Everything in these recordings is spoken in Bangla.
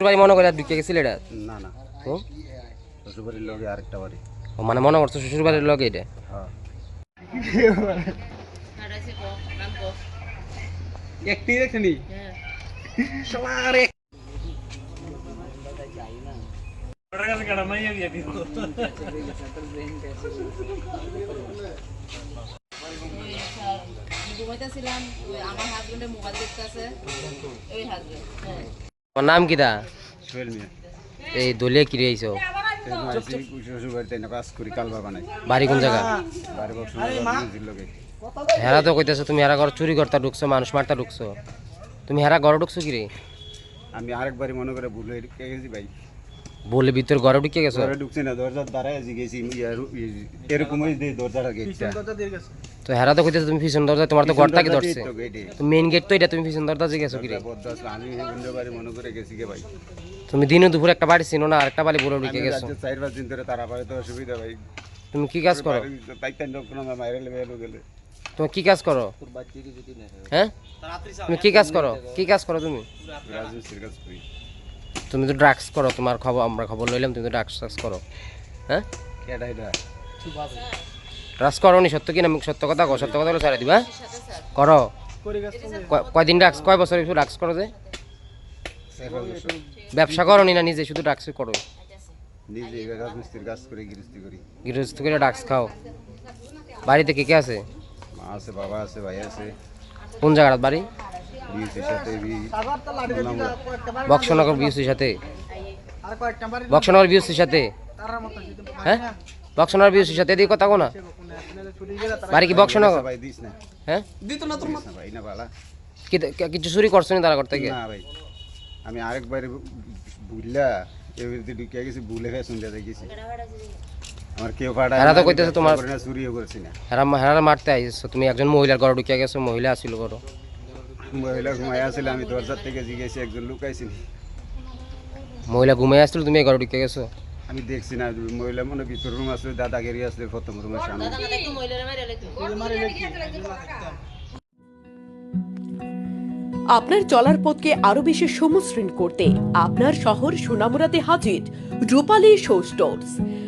বাড়ি মনে করে ঢুকে গেছিল এটা? না না। তো শ্বশুরবাড়ির লগে আরেকটা বাড়ি। ও মানে মনে করছ শ্বশুর বাড়ির লগে এটা? হ্যাঁ। একটি দেখনি ওই আমার হাজবেন্ডে মোবাইল দেখতেছে। ওই হাজবেন্ড হ্যাঁ। তোমার নাম কি দা? সোহেল মিয়া। এই দলিয়া আইছো করি বানাই বাড়ি কোন জায়গা? হেরা তো কইতেছো তুমি হেরা ঘর চুরি করতে ঢুকছো মানুষ মারতে ঢুকছো। তুমি হেরা ঘর ঢুকছো কি রে আমি আরেকবারই মনে করে ভুল হয়ে গেছি ভাই। বলে ভিতর ঘরে ঢুকে গেছো? ঘরে ঢুকছি না গেছি এরকম দরজাটা গেটটা তো হেরা তো কইতেছো তুমি পিছন দরজা তোমার তো ঘরটা কি ধরছে। তো মেইন গেট তো এটা তুমি পিছন দরজা গেছো কি রে আমি বাড়ি মনে করে গেছি গে ভাই। তুমি দিনে দুপুর একটা বাড়ি চিনো না আরেকটা বাড়ি বলে ঢুকে গেছো। চার পাঁচ দিন ধরে তারা পারে তো অসুবিধা ভাই। তুমি কি কাজ করো? তুমি কি কাজ করো? হ্যাঁ? তুমি কি কাজ করো? কি কাজ করো তুমি? রাজমিস্ত্রির কাজ করি। তুমি তো ড্রাগস করো তোমার খবর আমরা খবর লইলাম তুমি তো ড্রাগস ট্রাগস করো। হ্যাঁ? ড্রাগস করো নি সত্য কি না? সত্য কথা কো সত্য কথা ছাড়ে দিবা করো। কয়দিন ড্রাগস কয় বছর একটু ড্রাগস করো যে? ব্যবসা করো নি না নিজে শুধু ড্রাগস করো নিজে রাজমিস্ত্রির কাজ করে? গৃহস্থী করি গৃহস্থ করে ড্রাগস খাও। বাড়িতে কে কে আছে? মা আছে বাবা আছে ভাই আছে। কোন জায়গার বাড়ি? সাথে বক্সনগর বিউসির সাথে। বক্সনগর বিউসির সাথে। হ্যাঁ? বক্সনগর বিউসির সাথে এদিকে কথা কো না। বাড়ি কি বক্সনগর? ভাই দিস না। হ্যাঁ? দিত না তোর দিস না ভাই না বালা কি- কি- কিছু চুরি করছ নি তারা করতে গিয়ে ভাই। আমি আরেকবার ভুললা এবারে ঢুকে গেছি ভুলে খেয়ে শুনতে দেখেছি আমার কেউ ফাটা এরা তো কইতেছে তোমার- চুরিও করছি না। হেরা হেরা মারতে আইছো তুমি একজন মহিলার ঘরে ঢুকে গেছো মহিলা আসিল ঘর। মহিলা ঘুমাই আসছিল আমি দরজার থেকে জিজ্ঞেসি একজন লুকাইছিল মহিলা ঘুমিয়ে আসছিল তুমি ঘরে ঢুকে গেছো? আমি দেখছি না মহিলা মনে ভিতর রুম আসলে দাদাগিরি আসলে প্রথম রুমের সামনে। আপনার চলার পথকে আরও বেশি সমশ্রীন করতে আপনার শহর সোনামুরাতে হাজির রূপালী show stores.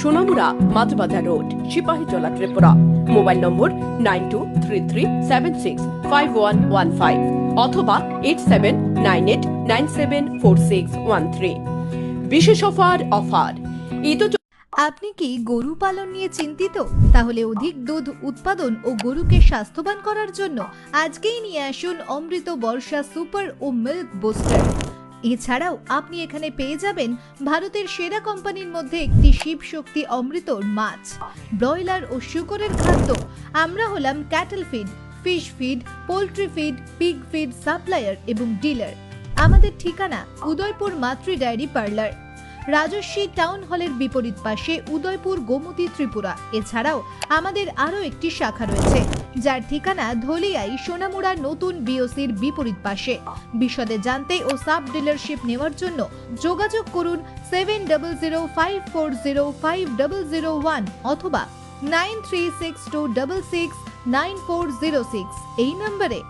Sonamura Majhbazar road Sepahijala Tripura. Mobile number nine two three three seven six five one one five অথবা eight seven nine eight nine seven four six one three. বিশেষ অফার অফার। ঈদ আপনি কি গরু পালন নিয়ে চিন্তিত? তাহলে অধিক দুধ, উৎপাদন ও গরুকে স্বাস্থ্যবান করার জন্য আজকেই নিয়ে আসুন অমৃত বর্ষা সুপার ও মিল্ক বুস্টার। এছাড়াও আপনি এখানে পেয়ে যাবেন ভারতের সেরা কোম্পানির মধ্যে একটি শিব শক্তি অমৃতর মাছ, ব্রয়লার ও শুকরের খাদ্য। আমরা হলাম cattle feed fish feed poultry feed pig feed supplier এবং ডিলার আমাদের ঠিকানা উদয়পুর মাতৃ ডায়েরি পার্লার। রাজস্বী টাউন হলের বিপরীত পাশে উদয়পুর গোমতী ত্রিপুরা। এছাড়াও আমাদের আরও একটি শাখা রয়েছে। যার ঠিকানা ধলিয়াই সোনামুড়া নতুন বিওসির বিপরীত পাশে। বিশদে জানতে ও সাব ডিলারশিপ নেওয়ার জন্য যোগাযোগ করুন seven double zero five four zero five double zero one অথবা nine three six two six nine four zero six. এই নম্বরে